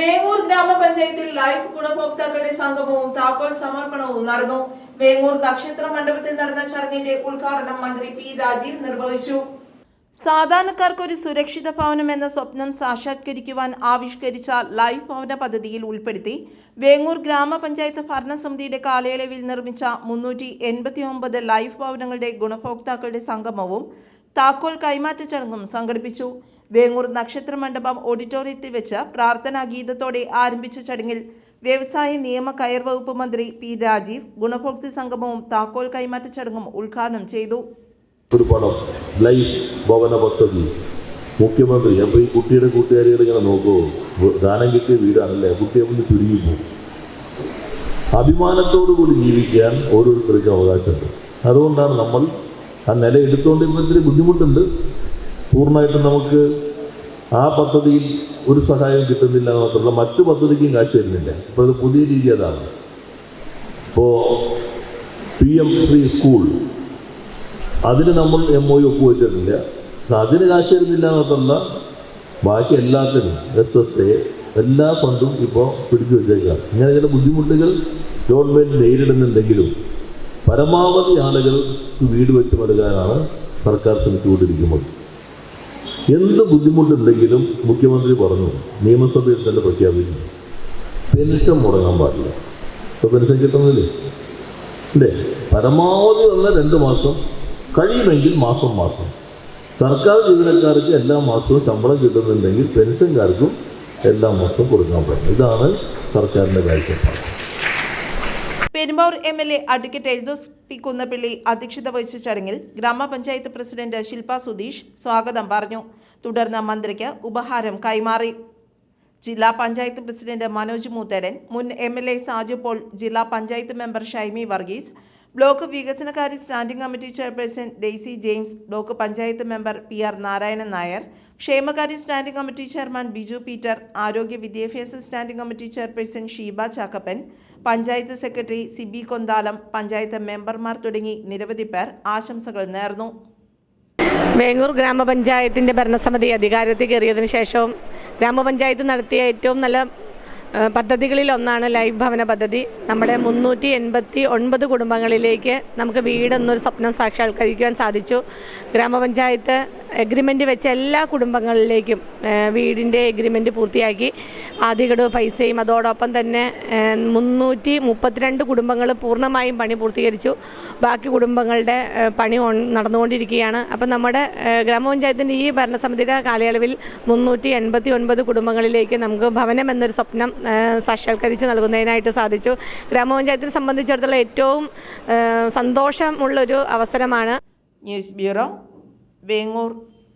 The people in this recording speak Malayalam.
വേങ്ങൂർ ഗ്രാമപഞ്ചായത്തിൽ ലൈഫ് ഗുണഭോക്താക്കളുടെ സംഗമവും താക്കോൽ സമർപ്പണവും നടന്നു. വേങ്ങൂർ നക്ഷത്ര മണ്ഡപത്തിൽ നടന്ന ചടങ്ങിന്റെ ഉദ്ഘാടനം മന്ത്രി പി രാജീവ് നിർവഹിച്ചു. സാധാരണക്കാർക്ക് ഒരു സുരക്ഷിത ഭവനം എന്ന സ്വപ്നം സാക്ഷാത്കരിക്കുവാൻ ആവിഷ്കരിച്ച ലൈഫ് ഭവന പദ്ധതിയിൽ ഉൾപ്പെടുത്തി വേങ്ങൂർ ഗ്രാമപഞ്ചായത്ത് ഭരണസമിതിയുടെ കാലയളവിൽ നിർമ്മിച്ച മുന്നൂറ്റി എൺപത്തി ഒമ്പത് ലൈഫ് ഭവനങ്ങളുടെ ഗുണഭോക്താക്കളുടെ സംഗമവും താക്കോൽ കൈമാറ്റ ചടങ്ങും സംഘടിപ്പിച്ചു. വേങ്ങൂർ നക്ഷത്ര മണ്ഡപം ഓഡിറ്റോറിയത്തിൽ വെച്ച് പ്രാർത്ഥനാ ഗീതത്തോടെ ആരംഭിച്ച ചടങ്ങിൽ വ്യവസായ നിയമ കയർ വകുപ്പ് മന്ത്രി പി രാജീവ് ഗുണഭോക്തൃ സംഗമവും താക്കോൽ കൈമാറ്റ ചടങ്ങും ഉദ്ഘാടനം ചെയ്തു. ഒരു ലൈഫ് ഭവന പദ്ധതി. മുഖ്യമന്ത്രി അപ്പോൾ ഈ കുട്ടിയുടെ കൂട്ടുകാരികൾ ഇങ്ങനെ നോക്കൂ. ദാനം കിട്ടിയ വീടാണല്ലേ? കുട്ടിയെ ഒന്ന് ചുരുങ്ങി പോകും അഭിമാനത്തോടു കൂടി ജീവിക്കാൻ ഓരോരുത്തർക്കും അവകാശമുണ്ട്. അതുകൊണ്ടാണ് നമ്മൾ ആ നില എടുത്തുകൊണ്ടിരുന്ന ഇത്തിരി ബുദ്ധിമുട്ടുണ്ട്. പൂർണമായിട്ടും നമുക്ക് ആ പദ്ധതിയിൽ ഒരു സഹായം കിട്ടുന്നില്ല എന്ന് മാത്രമല്ല മറ്റു പദ്ധതിക്കും കാശ് തരുന്നില്ല. ഇപ്പോൾ അത് പുതിയ രീതി അതാണ്. ഇപ്പോൾ പി എം ശ്രീ സ്കൂൾ അതിന് നമ്മൾ എം ഒ ഒപ്പുവെച്ചിട്ടില്ല വെച്ചിട്ടില്ല അതിന് കാശ് തരുന്നില്ല ബാക്കി എല്ലാത്തിനും എസ് എസ് എ എല്ലാ ഫണ്ടും ഇപ്പോൾ പിടിച്ചു വെച്ചേക്കാം ഇങ്ങനെ ചില ബുദ്ധിമുട്ടുകൾ ഗവൺമെന്റ് നേരിടുന്നുണ്ടെങ്കിലും പരമാവധി ആളുകൾ വീട് വെച്ച് നൽകാനാണ് സർക്കാർ ശ്രമിച്ചുകൊണ്ടിരിക്കുന്നത്. എന്ത് ബുദ്ധിമുട്ടുണ്ടെങ്കിലും മുഖ്യമന്ത്രി പറഞ്ഞു നിയമസഭയിൽ തന്നെ പ്രഖ്യാപിച്ചു പെൻഷൻ മുടങ്ങാൻ പാടില്ല. ഇപ്പോൾ പെൻഷൻ കിട്ടുന്നില്ലേ? അല്ലേ പരമാവധി വന്ന രണ്ട് മാസം കഴിയുമെങ്കിൽ മാസം മാസം സർക്കാർ ജീവനക്കാർക്ക് എല്ലാ മാസവും ശമ്പളം കിട്ടുന്നുണ്ടെങ്കിൽ പെൻഷൻകാർക്കും എല്ലാ മാസവും കൊടുക്കാൻ പറ്റും. ഇതാണ് സർക്കാരിന്റെ കാഴ്ചപ്പാട്. Perumbavoor M L A advocate Eldhose P Kunnappilly അധ്യക്ഷത വഹിച്ച ചടങ്ങിൽ ഗ്രാമപഞ്ചായത്ത് പ്രസിഡന്റ് ശില്പ സുധീഷ് സ്വാഗതം പറഞ്ഞു. തുടർന്ന് മന്ത്രിക്ക് ഉപഹാരം കൈമാറി. ജില്ലാ പഞ്ചായത്ത് പ്രസിഡന്റ് മനോജ് മൂത്തേടൻ മുൻ M L A Saju Paul ജില്ലാ പഞ്ചായത്ത് മെമ്പർ ഷൈമി വർഗീസ് ബ്ലോക്ക് വികസനകാര്യ standing committee chairperson Daisy James block panchayat member P R Narayanan Nair ക്ഷേമകാര്യ standing committee chairman Biju Peter ആരോഗ്യ വിദ്യാഭ്യാസ standing committee chairperson Sheeba Chakkappan panchayat secretary Sibi Konthalam panchayat മെമ്പർമാർ തുടങ്ങി നിരവധി പേർ ആശംസകൾ നേർന്നു. വേങ്ങൂർ ഗ്രാമപഞ്ചായത്തിന്റെ ഭരണസമിതി അധികാരത്തിൽ കയറിയതിനു ശേഷവും ഗ്രാമപഞ്ചായത്ത് നടത്തിയ ഏറ്റവും നല്ല പദ്ധതികളിൽ ഒന്നാണ് ലൈഫ് ഭവന പദ്ധതി. നമ്മുടെ മുന്നൂറ്റി എൺപത്തി ഒൻപത് കുടുംബങ്ങളിലേക്ക് നമുക്ക് വീടെന്നൊരു സ്വപ്നം സാക്ഷാത്കരിക്കുവാൻ സാധിച്ചു. ഗ്രാമപഞ്ചായത്ത് എഗ്രിമെന്റ് വെച്ച എല്ലാ കുടുംബങ്ങളിലേക്കും വീടിന്റെ എഗ്രിമെന്റ് പൂർത്തിയാക്കി. ആദ്യഘടവ് പൈസയും അതോടൊപ്പം തന്നെ മുന്നൂറ്റി മുപ്പത്തിരണ്ട് കുടുംബങ്ങൾ പൂർണമായും പണി പൂർത്തീകരിച്ചു. ബാക്കി കുടുംബങ്ങളുടെ പണി നടന്നുകൊണ്ടിരിക്കുകയാണ്. അപ്പം നമ്മുടെ ഗ്രാമപഞ്ചായത്തിന്റെ ഈ ഭരണസമിതിയുടെ കാലയളവിൽ മുന്നൂറ്റി എൺപത്തി ഒൻപത് കുടുംബങ്ങളിലേക്ക് നമുക്ക് ഭവനം എന്നൊരു സ്വപ്നം സാക്ഷാത്കരിച്ച് നൽകുന്നതിനായിട്ട് സാധിച്ചു. ഗ്രാമപഞ്ചായത്തിനെ സംബന്ധിച്ചിടത്തോളം ഏറ്റവും സന്തോഷമുള്ളൊരു അവസരമാണ്. News bureau Vengoor.